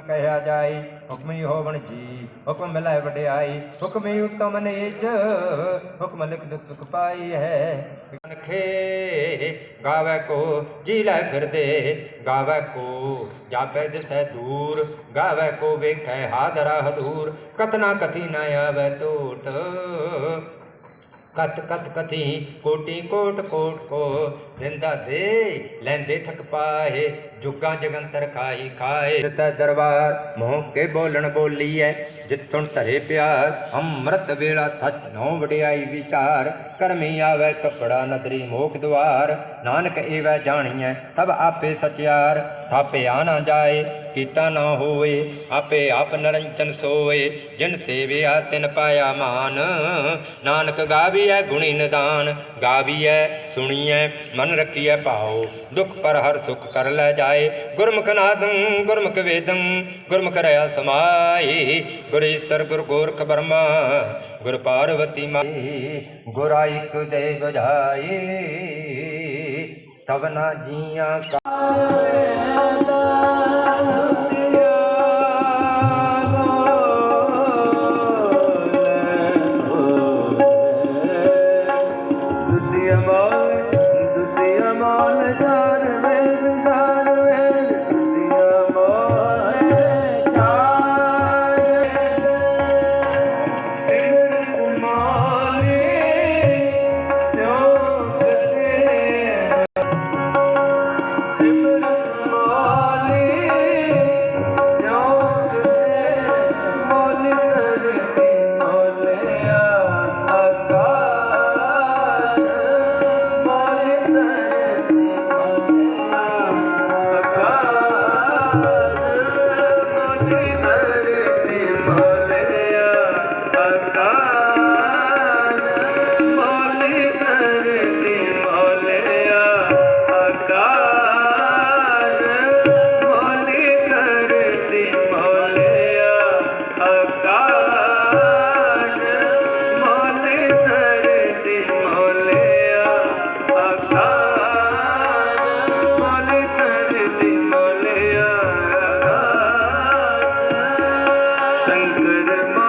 ਕਹਿਆ ਜਾਏ ਹੁਕਮੀ ਹੋਵਣ ਜੀ, ਹੁਕਮ ਮਿਲੈ ਵਡਿਆਈ, ਹੁਕਮੀ ਉਤਮ ਨੀਚ, ਹੁਕਮ ਲਿਖ ਲਿਖ ਪਾਈ ਹੈ। ਖੇ ਗਾਵੇ ਕੋ ਜੀ ਲੈ ਫਿਰਦੇ, ਗਾਵੇ ਕੋ ਜਾਪੈ ਦਿਸੈ ਦੂਰ, ਗਾਵੇ ਕੋ ਵੇਖੈ ਹਾਜ਼ਰਾ ਹਦੂਰ, ਕਤਨਾ ਕਥੀ ਨ ਆਵੇ ਟੋਟ। ਕਤ ਕਤ ਕਥੀ ਕੋਟੀ ਕੋਟ ਕੋਟ ਕੋ ਦਿੰਦਾ ਦੇ, ਲੈਂਦੇ ਥਕ ਪਾਏ, ਜੁਗਾਂ ਜਗੰਤਰ ਖਾਈ ਖਾਏ। ਤੈ ਦਰਬਾਰ, ਮੋਹ ਕੇ ਬੋਲਣ ਬੋਲੀਐ, ਜਿੱਥੋਂ ਧਰੇ ਪਿਆਰ, ਅੰਮ੍ਰਿਤ ਵੇਲਾ ਸੱਚ ਨੋ ਵਡਿਆਈ ਵਿਚਾਰ। ਕਰਮੀ ਆਵੇ ਕਪੜਾ ਨਦਰੀ ਮੋਖ ਦੁਆਰ, ਨਾਨਕ ਏਵੈ ਜਾਣੀਐ ਤਬ ਆਪੇ ਸਚਿਆਰ। ਥਾਪੇ ਆ ਨਾ ਜਾਏ, ਕੀਤਾ ਨਾ ਹੋਵੇ, ਆਪੇ ਆਪ ਨਰੰਜਨ ਸੋਏ ਜਿਨ ਸੇਵਿਆ ਤਿਨ ਪਾਇਆ ਮਾਨ। ਨਾਨਕ ਗਾਵੀਐ ਗੁਣੀ ਨਿਦਾਨ, ਗਾਵੀਐ, ਸੁਣੀਐ, ਮਨ ਰੱਖੀਐ ਭਾਉ। ਦੁਖ ਪਰ ਹਰ ਸੁਖ ਕਰ ਲੈ ਜਾਏ, ਗੁਰਮੁਖ ਨਾਦੰ, ਗੁਰਮੁਖ ਵੇਦੰ, ਗੁਰਮੁਖ ਰਹਾ ਸਮਾਈ ਗੁਰਸ਼ਰ ਗੁਰ ਗੋਰਖ ਬਰਮਾ, ਗੁਰ ਪਾਰਵਤੀ ਮਾਈ ਗੁਰਾ ਇਕ ਦੇ ਬੁਝਾਈ ਤਬ ਜੀਆਂ ਕਾ ਦੁਨੀਆ ਮਾਲ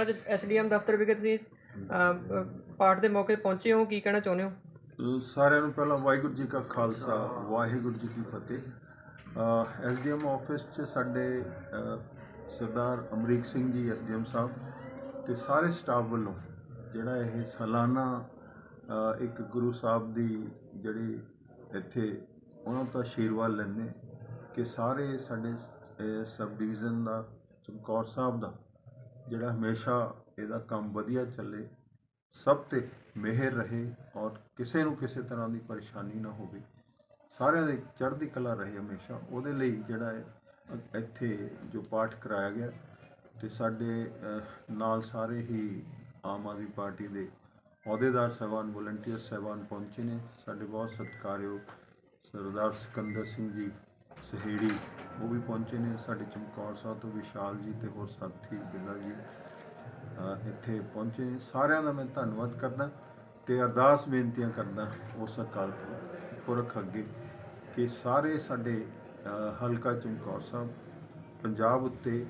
ਸਰ ਅੱਜ ਐਸਡੀਐਮ ਦਫ਼ਤਰ ਵਿਖੇ ਤੁਸੀਂ ਅ, ਪਾਠ ਦੇ ਮੌਕੇ ਪਹੁੰਚੇ ਹੋ ਕੀ ਕਹਿਣਾ ਚਾਹੁੰਦੇ ਹੋ? ਸਾਰਿਆਂ ਨੂੰ ਪਹਿਲਾਂ ਵਾਹਿਗੁਰੂ ਜੀ ਕਾ ਖਾਲਸਾ ਵਾਹਿਗੁਰੂ ਜੀ ਕੀ ਫਤਿਹ। ਐਸਡੀਐਮ ਆਫਿਸ 'ਚ ਸਾਡੇ ਅ, ਸਰਦਾਰ ਅਮਰੀਕ ਸਿੰਘ ਜੀ ਐਸਡੀਐਮ ਸਾਹਿਬ ਤੇ ਸਾਰੇ ਸਟਾਫ ਵੱਲੋਂ ਜਿਹੜਾ ਇਹ ਸਾਲਾਨਾ ਅ, ਇੱਕ ਗੁਰੂ ਸਾਹਿਬ ਦੀ ਜਿਹੜੀ ਇੱਥੇ ਉਹਨਾਂ ਤੋਂ ਆਸ਼ੀਰਵਾਦ ਲੈਂਦੇ ਕਿ ਸਾਰੇ ਸਾਡੇ ਅ, ਸਬ ਡਿਵੀਜ਼ਨ ਦਾ ਚਮਕੌਰ ਸਾਹਿਬ ਦਾ ਜਿਹੜਾ ਹਮੇਸ਼ਾ ਇਹਦਾ ਕੰਮ ਵਧੀਆ ਚੱਲੇ, ਸਭ ਤੇ ਮਿਹਰ ਰਹੇ ਔਰ ਕਿਸੇ ਨੂੰ ਕਿਸੇ ਤਰ੍ਹਾਂ ਦੀ ਪਰੇਸ਼ਾਨੀ ਨਾ ਹੋਵੇ। ਸਾਰਿਆਂ ਦੇ ਚੜ੍ਹਦੀ ਕਲਾ ਰਹੇ ਹਮੇਸ਼ਾ। ਉਹਦੇ ਲਈ ਜਿਹੜਾ ਹੈ ਇੱਥੇ ਜੋ ਪਾਠ ਕਰਾਇਆ ਗਿਆ ਤੇ ਸਾਡੇ ਨਾਲ ਸਾਰੇ ਹੀ ਆਮ ਆਦਮੀ ਪਾਰਟੀ ਦੇ ਅਹੁਦੇਦਾਰ ਸਾਹਿਬਾਨ ਵਲੰਟੀਅਰ ਸਾਹਿਬਾਨ ਪਹੁੰਚੇ ਨੇ। ਸਾਡੇ ਬਹੁਤ ਸਤਿਕਾਰਯੋਗ ਸਰਦਾਰ ਸਿਕੰਦਰ ਸਿੰਘ ਜੀ, ਸਹੇੜੀ ਉਹ ਵੀ ਪਹੁੰਚੇ ਨੇ ਸਾਡੇ ਚਮਕੌਰ ਸਾਹਿਬ ਤੋਂ ਵਿਸ਼ਾਲ ਜੀ ਤੇ ਹੋਰ ਸਾਥੀ ਬਿੱਲਾ ਜੀ ਇੱਥੇ ਪਹੁੰਚੇ ਨੇ। ਸਾਰਿਆਂ ਦਾ ਮੈਂ ਧੰਨਵਾਦ ਕਰਦਾ ਤੇ ਅਰਦਾਸ ਬੇਨਤੀਆਂ ਕਰਦਾ ਉਸ ਅਕਾਲ ਪੁਰਖ- ਪੁਰਖ ਅੱਗੇ ਕਿ ਸਾਰੇ ਸਾਡੇ ਹਲਕਾ ਚਮਕੌਰ ਸਾਹਿਬ ਪੰਜਾਬ ਉੱਤੇ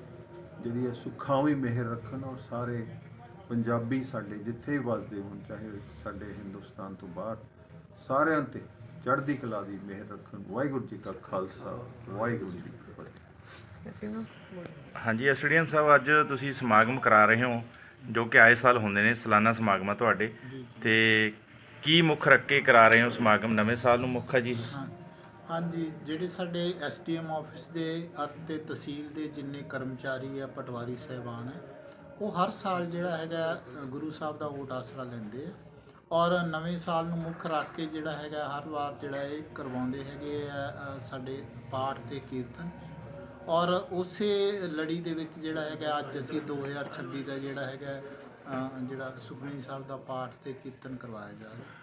ਜਿਹੜੀ ਹੈ ਸੁਖਾਵੀਂ ਮਿਹਰ ਰੱਖਣ ਔਰ ਸਾਰੇ ਪੰਜਾਬੀ ਸਾਡੇ ਜਿੱਥੇ ਵੀ ਵਸਦੇ ਹੋਣ, ਚਾਹੇ ਸਾਡੇ ਹਿੰਦੁਸਤਾਨ ਤੋਂ ਬਾਹਰ, ਸਾਰਿਆਂ ਤੇ ਚੜ੍ਹਦੀ ਕਲਾ ਦੀ ਮਿਹਰ ਰੱਖਣ। ਵਾਹਿਗੁਰੂ ਜੀ ਕਾ ਖਾਲਸਾ ਵਾਹਿਗੁਰੂ ਜੀ ਕੀ ਫਤਿਹ। ਹਾਂਜੀ ਐਸਡੀਐਮ ਸਾਹਿਬ ਅੱਜ ਤੁਸੀਂ ਸਮਾਗਮ ਕਰਾ ਰਹੇ ਹੋ ਜੋ ਕਿ ਆਏ ਸਾਲ ਹੁੰਦੇ ਨੇ ਸਾਲਾਨਾ ਸਮਾਗਮ ਆ ਤੁਹਾਡੇ। ਤੇ ਕੀ ਮੁੱਖ ਰੱਖ ਕੇ ਕਰਾ ਰਹੇ ਹੋ ਸਮਾਗਮ? ਨਵੇਂ ਸਾਲ ਨੂੰ ਮੁੱਖ ਹੈ ਜੀ। ਹਾਂ ਹਾਂਜੀ ਜਿਹੜੇ ਸਾਡੇ ਐਸਟੀਐਮ ਆਫਿਸ ਦੇ ਅਤੇ ਤਹਿਸੀਲ ਦੇ ਜਿੰਨੇ ਕਰਮਚਾਰੀ ਆ ਪਟਵਾਰੀ ਸਹਿਬਾਨ ਹੈ ਉਹ ਹਰ ਸਾਲ ਜਿਹੜਾ ਹੈਗਾ ਗੁਰੂ ਸਾਹਿਬ ਦਾ ਓਟ ਆਸਰਾ ਲੈਂਦੇ ਆ। ਔਰ ਨਵੇਂ ਸਾਲ ਨੂੰ ਮੁੱਖ ਰੱਖ ਕੇ ਜਿਹੜਾ ਹੈਗਾ ਹਰ ਵਾਰ ਜਿਹੜਾ ਇਹ ਕਰਵਾਉਂਦੇ ਹੈਗੇ ਆ ਸਾਡੇ ਪਾਠ ਤੇ ਕੀਰਤਨ। ਔਰ ਉਸੇ ਲੜੀ ਦੇ ਵਿੱਚ ਜਿਹੜਾ ਹੈਗਾ ਅੱਜ ਅਸੀਂ 2026 ਦਾ ਜਿਹੜਾ ਹੈਗਾ ਜਿਹੜਾ ਸੁਖਮਨੀ ਸਾਹਿਬ ਦਾ ਪਾਠ ਤੇ ਕੀਰਤਨ ਕਰਵਾਇਆ ਜਾ ਰਿਹਾ।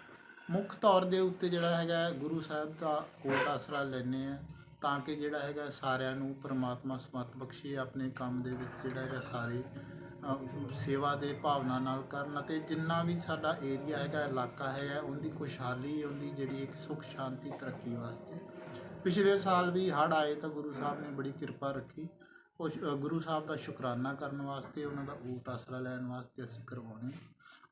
ਮੁੱਖ ਤੌਰ ਦੇ ਉੱਤੇ ਜਿਹੜਾ ਹੈਗਾ ਗੁਰੂ ਸਾਹਿਬ ਦਾ ਕੋਟ ਆਸਰਾ ਲੈਣੇ ਆ, ਤਾਂ ਕਿ ਜਿਹੜਾ ਹੈਗਾ ਸਾਰਿਆਂ ਨੂੰ ਪ੍ਰਮਾਤਮਾ ਸਮਤ ਬਖਸ਼ੇ, ਆਪਣੇ ਕੰਮ ਦੇ ਵਿੱਚ ਜਿਹੜਾ ਹੈਗਾ ਸਾਰੇ ਅ, ਸੇਵਾ ਦੇ ਭਾਵਨਾ ਨਾਲ ਕਰਨ ਅਤੇ ਜਿੰਨਾ ਵੀ ਸਾਡਾ ਏਰੀਆ ਹੈਗਾ ਇਲਾਕਾ ਹੈਗਾ ਉਹਦੀ ਖੁਸ਼ਹਾਲੀ ਉਹਦੀ ਜਿਹੜੀ ਇੱਕ ਸੁਖ ਸ਼ਾਂਤੀ ਤਰੱਕੀ ਵਾਸਤੇ। ਪਿਛਲੇ ਸਾਲ ਵੀ ਹੜ੍ਹ ਆਏ ਤਾਂ ਗੁਰੂ ਸਾਹਿਬ ਨੇ ਬੜੀ ਕਿਰਪਾ ਰੱਖੀ। ਉਹ ਸ਼- ਅ, ਗੁਰੂ ਸਾਹਿਬ ਦਾ ਸ਼ੁਕਰਾਨਾ ਕਰਨ ਵਾਸਤੇ ਉਹਨਾਂ ਦਾ ਊਟ ਆਸਰਾ ਲੈਣ ਵਾਸਤੇ ਅਸੀਂ ਕਰਵਾਉਣੇ।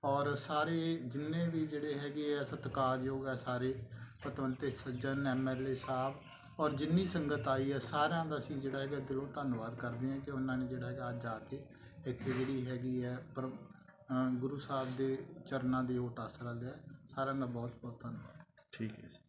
ਔਰ ਸਾਰੇ ਜਿੰਨੇ ਵੀ ਜਿਹੜੇ ਹੈਗੇ ਆ ਸਤਿਕਾਰਯੋਗ ਆ ਸਾਰੇ ਪਤਵੰਤੇ ਸੱਜਣ ਐਮਐਲਏ ਸਾਹਿਬ ਔਰ ਜਿੰਨੀ ਸੰਗਤ ਆਈ ਹੈ ਸਾਰਿਆਂ ਦਾ ਅਸੀਂ ਜਿਹੜਾ ਹੈਗਾ ਦਿਲੋਂ ਧੰਨਵਾਦ ਕਰਦੇ ਹਾਂ ਕਿ ਉਹਨਾਂ ਨੇ ਜਿਹੜਾ ਹੈਗਾ ਅੱਜ ਆ ਕੇ ਇੱਥੇ ਜਿਹੜੀ ਹੈਗੀ ਹੈ ਪਰ ਗੁਰੂ ਸਾਹਿਬ ਦੇ ਚਰਨਾਂ ਦੇ ਓਟ ਆਸਰਾ ਲਿਆ। ਸਾਰਿਆਂ ਦਾ ਬਹੁਤ ਬਹੁਤ ਧੰਨਵਾਦ। ਠੀਕ ਹੈ ਜੀ।